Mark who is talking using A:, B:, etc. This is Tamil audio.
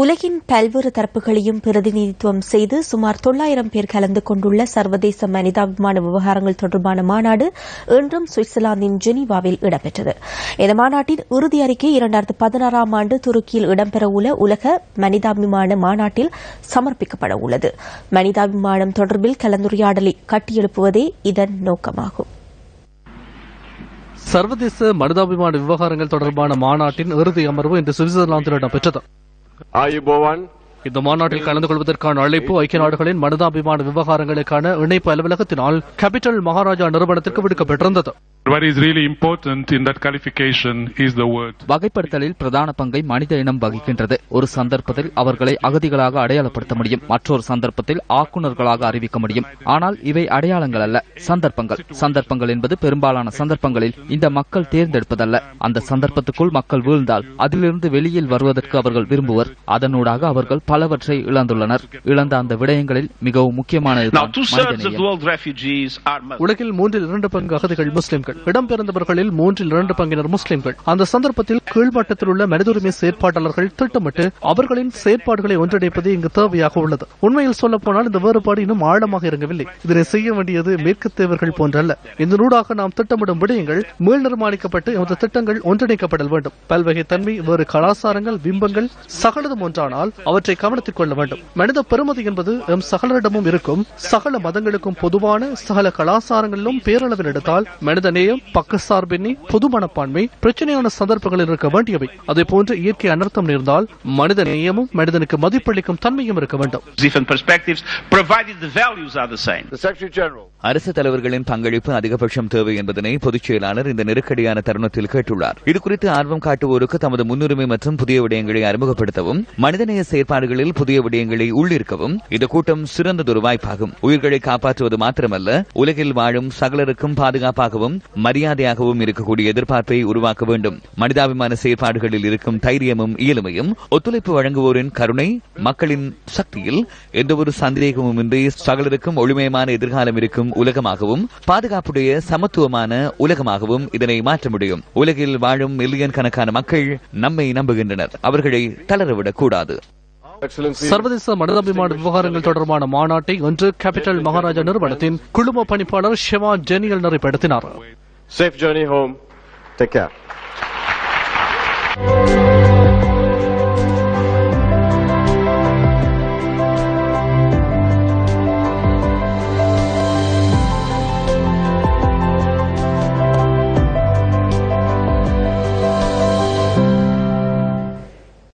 A: உலகின் பல்வேறு தரப்புகளையும் பிரதிநிதித்துவம் செய்து சுமார் தொள்ளாயிரம் பேர் கலந்து கொண்டுள்ள சர்வதேச மனிதாபிமான விவகாரங்கள் தொடர்பான மாநாடு இன்றும் சுவிட்சர்லாந்தின் ஜெனீவாவில் இடம்பெற்றது. இந்த மாநாட்டின் இறுதி அறிக்கை இரண்டாயிரத்து பதினாறாம் ஆண்டு துருக்கியில் இடம்பெறவுள்ள உலக மனிதாபிமான மாநாட்டில் சமர்ப்பிக்கப்பட உள்ளது. மனிதாபிமானம் தொடர்பில் கலந்துரையாடலை கட்டியெழுப்புவதே இதன் நோக்கமாகும்.
B: சர்வதேச மனிதாபிமான விவகாரங்கள் தொடர்பான மாநாட்டின் இறுதி அமர்வு இன்று சுவிட்சர்லாந்தில் இடம்பெற்றது.
C: ආයුබෝවන්
B: இந்த மாநாட்டில் கலந்து கொள்வதற்கான அழைப்பு ஐக்கிய நாடுகளின் மனிதாபிமான விவகாரங்களுக்கான இணைப்பு அலுவலகத்தினால் கேபிட்டல் மகாராஜா நிறுவனத்திற்கு விடுக்கப்பட்டிருந்தது.
D: What is really important in that qualification is the word.
E: வகைப்படுத்தலில் பிரதான பங்கை மனித இனம் வகிக்கின்றது. ஒரு சந்தர்ப்பத்தில் அவர்களை அகதிகளாக அடையாளப்படுத்த முடியும். மற்றொரு சந்தர்ப்பத்தில் ஆக்குநர்களாக அறிவிக்க முடியும். ஆனால் இவை அடையாளங்கள் அல்ல சந்தர்ப்பங்கள். சந்தர்ப்பங்கள் என்பது பெரும்பாலான சந்தர்ப்பங்களில் இந்த மக்கள் தேர்ந்தெடுப்பதல்ல. அந்த சந்தர்ப்பத்துக்குள் மக்கள் வீழ்ந்தால் அதிலிருந்து வெளியில் வருவதற்கு அவர்கள் விரும்புவர். அதனூடாக அவர்கள் பலவற்றை இழந்துள்ளனர். இழந்த அந்த விடயங்களில் மிகவும் முக்கியமானது
F: Muslims.
B: உலகில் மூன்றில் இரண்டு பங்கு அகதிகள் முஸ்லிம்கள். இடம்பெயர்ந்தவர்களில் மூன்றில் இரண்டு பங்கினர் முஸ்லிம்கள். அந்த சந்தர்ப்பத்தில் கீழ்மட்டத்தில் உள்ள மனிதுரிமை செயற்பாட்டாளர்கள் திட்டமிட்டு அவர்களின் செயற்பாடுகளை ஒன்றிணைப்பது இங்கு தேவையாக உள்ளது. உண்மையில் சொல்ல போனால் இந்த வேறுபாடு இன்னும் ஆழமாக இறங்கவில்லை. இதனை செய்ய வேண்டியது மேற்கத்தேவர்கள் போன்றல்ல. இந்த நூடாக நாம் திட்டமிடும் விடயங்கள் மீள் நிர்மாணிக்கப்பட்டு எமது திட்டங்கள் ஒன்றிணைக்கப்படல் வேண்டும். பல்வகை தன்மை வேறு கலாச்சாரங்கள் பிம்பங்கள் சகலதும் ஒன்றானால் அவற்றை கவனத்தில் கொள்ள வேண்டும். மனித பெருமதி என்பது எம் சகலரிடமும் இருக்கும். சகல மதங்களுக்கும் பொதுவான சகல கலாச்சாரங்களிலும் பேரளவில் எடுத்தால் மனித நேயம் பக்கசார்பின்மை பொது மனப்பான்மை பிரச்சனையான சந்தர்ப்பங்களில் இருக்க வேண்டியவை. அதே போன்று இயற்கை அனர்த்தம் நேர்ந்தால் மனித நேயமும் மனிதனுக்கு மதிப்பளிக்கும் தன்மையும் இருக்க வேண்டும்.
F: Different perspectives, provided the values are the same.
C: The Secretary General.
G: அரசு தலைவர்களின் பங்களிப்பு அதிகபட்சம் தேவை என்பதனை பொதுச் செயலாளர் இந்த நெருக்கடியான தருணத்தில் கேட்டுள்ளார். இதுகுறித்து ஆர்வம் காட்டுவோருக்கு தமது முன்னுரிமை மற்றும் புதிய விடயங்களை அறிமுகப்படுத்தவும் மனிதநேய செயற்பாடுகளில் புதிய விடயங்களை உள்ளிருக்கவும் இந்த கூட்டம் சிறந்ததொரு வாய்ப்பாகும். உயிர்களை காப்பாற்றுவது மாத்திரமல்ல உலகில் வாழும் சகலருக்கும் பாதுகாப்பாகவும் மரியாதையாகவும் இருக்கக்கூடிய எதிர்பார்ப்பை உருவாக்க வேண்டும். மனிதாபிமான செயற்பாடுகளில் இருக்கும் தைரியமும் இயலுமையும் ஒத்துழைப்பு வழங்குவோரின் கருணை மக்களின் சக்தியில் எந்தவொரு சந்தேகமும் இன்றி சகலருக்கும் ஒளிமயமான எதிர்காலம் இருக்கும் உலகமாகவும் பாதுகாப்புடைய சமத்துவமான உலகமாகவும் இதனை மாற்ற முடியும். உலகில் வாழும் மில்லியன் கணக்கான மக்கள் நம்மை நம்புகின்றனர். அவர்களை தளரவிடக் கூடாது
B: சர்வதேச மனிதாபிமான விவகாரங்கள் தொடர்பான மாநாட்டை இன்று கேபிட்டல் மகாராஜா நிறுவனத்தின் குழும பணிப்பாளர் ஷெவா ஜெனியல் நிறைப்படுத்தினார்
C: Safe journey home. Take care.